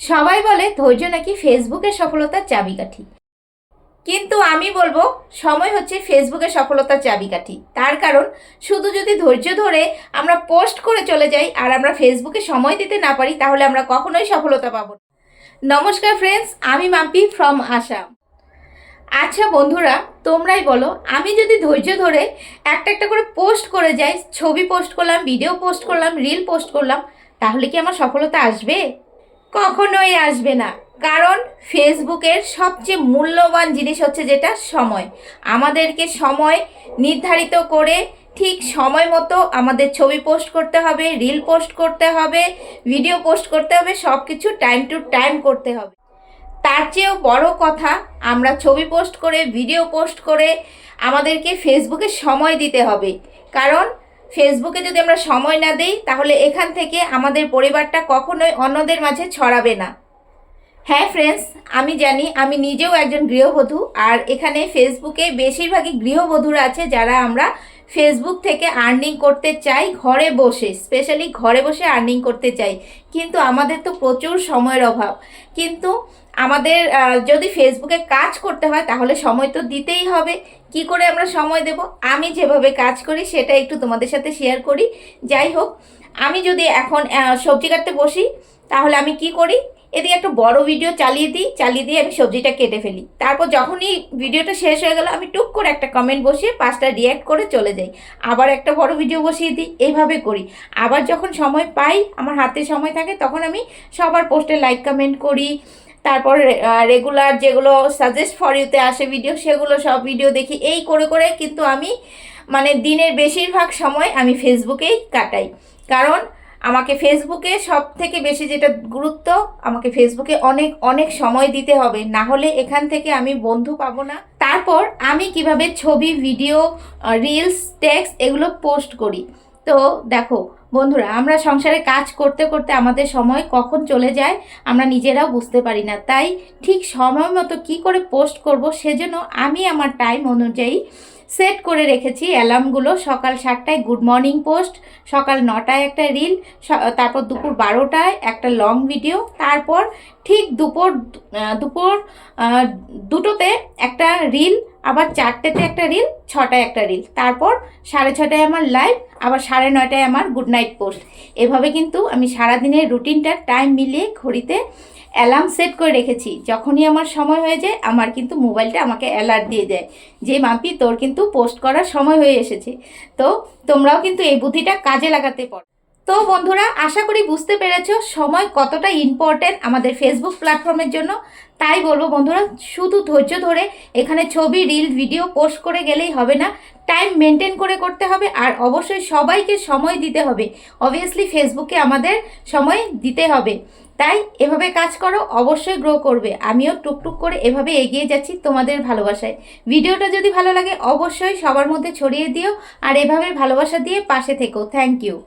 সবাই বলে ধৈর্য নাকি ফেসবুকের সফলতার চাবিকাঠি। কিন্তু আমি বলব, সময় হচ্ছে ফেসবুকের সফলতার চাবিকাঠি। তার কারণ, শুধু যদি ধৈর্য ধরে আমরা পোস্ট করে চলে যাই আর আমরা ফেসবুকে সময় দিতে না পারি, তাহলে আমরা কখনোই সফলতা পাবো নমস্কার ফ্রেন্ডস আমি মাম্পি ফ্রম আসাম আচ্ছা বন্ধুরা, তোমরাই বলো, আমি যদি ধৈর্য ধরে একটা একটা করে পোস্ট করে যাই, ছবি পোস্ট করলাম ভিডিও পোস্ট করলাম রিল পোস্ট করলাম, তাহলে কি আমার সফলতা আসবে? কখনোই আসবে না। কারণ ফেসবুকের সবচেয়ে মূল্যবান জিনিস হচ্ছে যেটা, সময়। আমাদেরকে সময় নির্ধারিত করে ঠিক সময় মতো আমাদের ছবি পোস্ট করতে হবে, রিল পোস্ট করতে হবে, ভিডিও পোস্ট করতে হবে সব কিছু টাইম টু টাইম করতে হবে। তার চেয়েও বড় কথা, আমরা ছবি পোস্ট করে, ভিডিও পোস্ট করে আমাদেরকে ফেসবুকে সময় দিতে হবে। কারণ ফেসবুকে যদি আমরা সময় না দেই, তাহলে এখান থেকে আমাদের পরিবারটা কখনোই অন্যদের মাঝে ছড়াবে না। হ্যাঁ ফ্রেন্ডস আমি জানি আমি নিজেও একজন গৃহবধূ আর এখানে ফেসবুকে বেশিরভাগই গৃহবধূরা আছে যারা আমরা ফেসবুক থেকে আর্নিং করতে চাই ঘরে বসে স্পেশালি ঘরে বসে আর্নিং করতে চাই। কিন্তু আমাদের তো প্রচুর সময়ের অভাব। কিন্তু আমাদের যদি ফেসবুকে কাজ করতে হয় তাহলে সময় তো দিতেই হবে। কি করে আমরা সময় দেব? আমি যেভাবে কাজ করি সেটা একটু তোমাদের সাথে শেয়ার করি। যাই হোক, আমি যদি এখন সবজি কাটতে বসি, তাহলে আমি কি করি? এদিকে একটা বড় ভিডিও চালিয়ে দিই, চালিয়ে দিয়ে আমি সবজিটা কেটে ফেলি। তারপর যখনই ভিডিওটা শেষ হয়ে গেল, আমি টুক করে একটা কমেন্ট বসিয়ে পাঁচটা রিয়্যাক্ট করে চলে যাই। আবার একটা বড় ভিডিও বসিয়ে দিই এইভাবে করি। আবার যখন সময় পাই, আমার হাতে সময় থাকে, তখন আমি সবার পোস্টে লাইক কমেন্ট করি। তারপর রেগুলার যেগুলো সাজেস্ট ফর ইউতে আসে ভিডিও সেগুলো সব ভিডিও দেখি। এই করে করে কিন্তু আমি মানে দিনের বেশিরভাগ সময় আমি ফেসবুকেই কাটাই। কারণ আমাকে ফেসবুকে সব থেকে বেশি যেটা গুরুত্ব, আমাকে ফেসবুকে অনেক অনেক সময় দিতে হবে। না হলে এখান থেকে আমি বন্ধু পাবো না। তারপর আমি কীভাবে ছবি, ভিডিও রিলস টেক্সট এগুলো পোস্ট করি? তো দেখো, বন্ধুরা, আমরা সংসারে কাজ করতে করতে আমাদের সময় কখন চলে যায় আমরা নিজেরাও বুঝতে পারি না। তাই ঠিক সময় মতো কী করে পোস্ট করব সেজন্য আমি আমার টাইম অনুযায়ী সেট করে রেখেছি অ্যালার্মগুলো সকাল সাতটায় গুড মর্নিং পোস্ট সকাল নটায় একটা রিল তারপর দুপুর বারোটায় একটা লং ভিডিও তারপর ঠিক দুপুর দুপুর দুটোতে একটা রিল আবার চারটেতে একটা রিল ছটায় একটা রিল তারপর সাড়ে ছটায় আমার লাইভ আবার সাড়ে নয়টায় আমার গুড নাইট পোস্ট এভাবে কিন্তু আমি সারাদিনের রুটিনটা টাইম মিলিয়ে ঘড়িতে অ্যালার্ম সেট করে রেখেছি। যখনই আমার সময় হয়ে যায়, আমার কিন্তু মোবাইলটা আমাকে অ্যালার্ট দিয়ে দেয় যে মাপি তোর কিন্তু পোস্ট করার সময় হয়ে এসেছে। তো তোমরাও কিন্তু এই বুদ্ধিটা কাজে লাগাতে পারো। তো বন্ধুরা, আশা করি বুঝতে পেরেছ সময় কতটা ইম্পর্ট্যান্ট আমাদের ফেসবুক প্ল্যাটফর্মের জন্য। তাই বলব বন্ধুরা, শুধু ধৈর্য ধরে এখানে ছবি রিল ভিডিও পোস্ট করে গেলেই হবে না। টাইম মেনটেন করে করতে হবে আর অবশ্যই সবাইকে সময় দিতে হবে। অবভিয়াসলি ফেসবুকে আমাদের সময় দিতে হবে। তাই এভাবে কাজ করো, অবশ্যই গ্রো করবে। আমিও টুকটুক করে এভাবে এগিয়ে যাচ্ছি তোমাদের ভালোবাসায়। ভিডিওটা যদি ভালো লাগে, অবশ্যই সবার মধ্যে ছড়িয়ে দিও আর এভাবে ভালোবাসা দিয়ে পাশে থেকো। Thank you